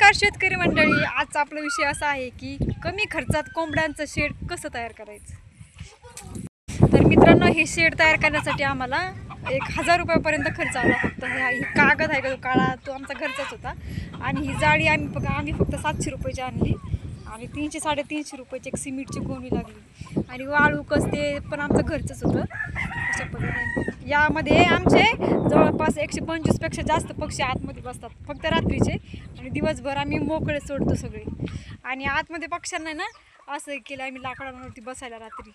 नमस्कार शेतकरी मंडळी. आजचा आपला विषय असा आहे की कमी खर्चात कोंबड्यांचं शेड कसं तयार करायचं? तर मित्रांनो हे शेड तयार करण्यासाठी आम्हाला एक हजार रुपयापर्यंत खर्च आला फक्त. हे ही कागद आहे का काळा तो आमचा घरचाच होता. आणि ही जाळी आम्ही बघा आम्ही फक्त सातशे रुपयाची आणली. आणि तीनशे साडेतीनशे रुपयाची एक सिमेंटची गोणी लागली. आणि वाळू कसते पण आमचं घरचंच होतं. अशा पद्धतीने यामध्ये आमचे जवळपास एकशे पंचवीसपेक्षा जास्त पक्षी आतमध्ये बसतात. फक्त रात्रीचे. आणि दिवसभर आम्ही मोकळे सोडतो सगळे. आणि आतमध्ये पक्ष्यांना ना असं केलं आम्ही लाकडांवरती बसायला रात्री.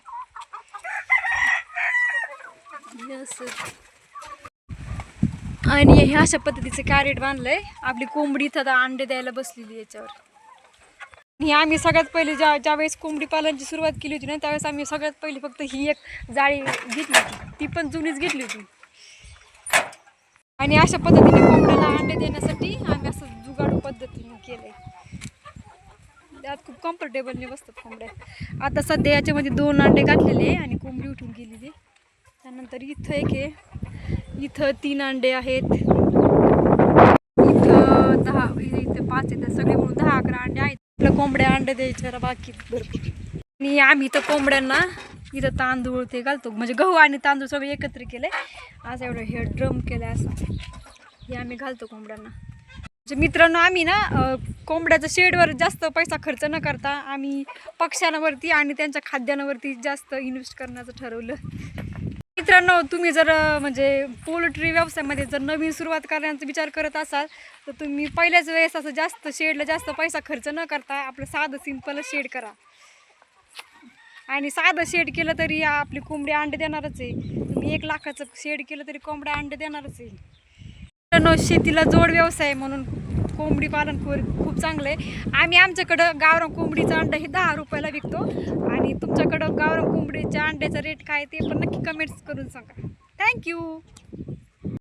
आणि हे अशा पद्धतीचं कॅरेट बांधलंय. आपली कोंबडी इथं अंडे द्यायला बसलेली याच्यावर. आणि आम्ही सगळ्यात पहिले ज्या ज्यावेळेस कोंबडी पालनची सुरुवात केली होती ना त्यावेळेस आम्ही सगळ्यात पहिले फक्त ही एक जाळी घेतली होती. ती पण जुनीच घेतली होती. आणि अशा पद्धतीने कोंबड्याला अंडे देण्यासाठी आम्ही असं जुगाडू पद्धतीने केलंय. त्यात खूप कम्फर्टेबलने बसतात कोंबड्या. आता सध्या याच्यामध्ये दोन अंडे घातलेले आहे आणि कोंबडी उठून गेलेली त्यानंतर इथं एक आहे. इथं तीन अंडे आहेत. इथं दहा इथं पाच आहेत. सगळे मिळून दहा अकरा अंडे आहेत. कोंबड्या अंडे द्यायचे जरा बाकी. भरपूर आणि आम्ही तर कोंबड्यांना इथं तांदूळ ते घालतो. म्हणजे गहू आणि तांदूळ सगळे एकत्र केले. असं एवढं हे ड्रम केलं असं. हे आम्ही घालतो कोंबड्यांना. म्हणजे मित्रांनो आम्ही ना कोंबड्याच्या शेडवर जास्त पैसा खर्च न करता आम्ही पक्ष्यांवरती आणि त्यांच्या खाद्यावरती जास्त इन्व्हेस्ट करण्याचं ठरवलं. मित्रांनो तुम्ही जर म्हणजे पोल्ट्री व्यवसायामध्ये जर नवीन सुरुवात करण्याचा विचार करत असाल तर तुम्ही पहिल्याच वेळेस असं जास्त शेडला जास्त पैसा खर्च न करता आपलं साधं सिंपल शेड करा. आणि साधं शेड केलं तरी आपली कोंबडी अंडे देणारच आहे. तुम्ही एक लाखाचं शेड केलं तरी कोंबड्या अंडे देणारच आहे. मित्रांनो शेतीला जोड व्यवसाय म्हणून कोंबडी पालन खूप खूप चांगलं आहे. आम्ही आमच्याकडं गावरान कोंबडीचं अंडं हे दहा रुपयाला विकतो. आणि तुमच्याकडं गावरान कोंबडीच्या अंड्याचा रेट काय ते पण नक्की कमेंट्स करून सांगा. थँक्यू